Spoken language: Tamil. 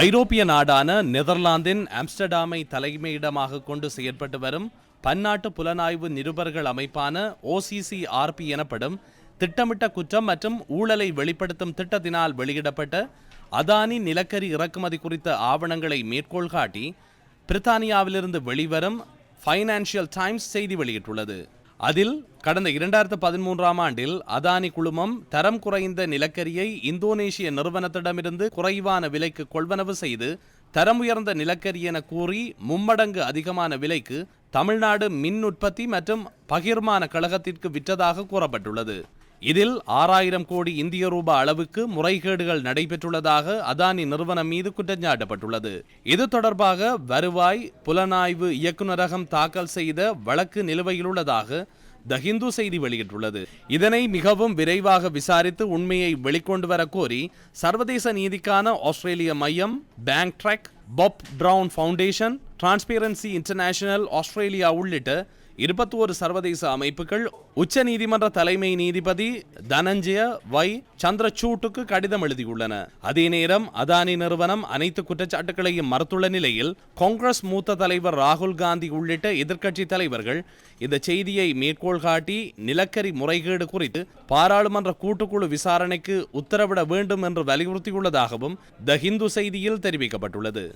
ஐரோப்பிய நாடான நெதர்லாந்தின் ஆம்ஸ்டர்டாமை தலைமையிடமாக கொண்டு செயற்பட்டு வரும் பன்னாட்டு புலனாய்வு நிருபர்கள் அமைப்பான ஓசிசிஆர்பி எனப்படும் திட்டமிட்ட குற்றம் மற்றும் ஊழலை வெளிப்படுத்தும் திட்டத்தினால் வெளியிடப்பட்ட அதானி நிலக்கரி இறக்குமதி குறித்த ஆவணங்களை மேற்கோள் காட்டி பிரித்தானியாவிலிருந்து வெளிவரும் ஃபைனான்சியல் டைம்ஸ் செய்தி வெளியிட்டுள்ளது. அதில் கடந்த இரண்டாயிரத்து பதிமூன்றாம் ஆண்டில் அதானி குழுமம் தரம் குறைந்த நிலக்கரியை இந்தோனேஷிய நிறுவனத்திடமிருந்து குறைவான விலைக்கு கொள்வனவு செய்து தரம் உயர்ந்த நிலக்கரி என கூறி மும்மடங்கு அதிகமான விலைக்கு தமிழ்நாடு மின் உற்பத்தி மற்றும் பகிர்மான கழகத்திற்கு விற்றதாக கூறப்பட்டுள்ளது. இதில் ஆறாயிரம் கோடி இந்திய ரூபாய் அளவுக்கு முறைகேடுகள் நடைபெற்றுள்ளதாக அதானி நிறுவனம் மீது குற்றஞ்சாட்டப்பட்டுள்ளது. இது தொடர்பாக வருவாய் புலனாய்வு இயக்குநரகம் தாக்கல் செய்த வழக்கு நிலுவையில் உள்ளதாக த ஹிந்து செய்தி வெளியிட்டுள்ளது. இதனை மிகவும் விரைவாக விசாரித்து உண்மையை வெளிக்கொண்டு வர கோரி சர்வதேச நீதிக்கான ஆஸ்திரேலிய மையம் bank track Bob Brown foundation transparency international Australia உள்ளிட்ட இருபத்தோரு சர்வதேச அமைப்புகள் உச்ச நீதிமன்ற தலைமை நீதிபதி தனஞ்சய வை சந்திரசூட்டுக்கு கடிதம் எழுதியுள்ளன. அதே நேரம் அதானி நிறுவனம் அனைத்து குற்றச்சாட்டுகளையும் மறுத்துள்ள நிலையில் காங்கிரஸ் மூத்த தலைவர் ராகுல் காந்தி உள்ளிட்ட எதிர்க்கட்சி தலைவர்கள் இந்த செய்தியை மேற்கோள் காட்டி நிலக்கரி முறைகேடு குறித்து பாராளுமன்ற கூட்டுக்குழு விசாரணைக்கு உத்தரவிட வேண்டும் என்று வலியுறுத்தியுள்ளதாகவும் த ஹிந்து செய்தியில் தெரிவிக்கப்பட்டுள்ளது.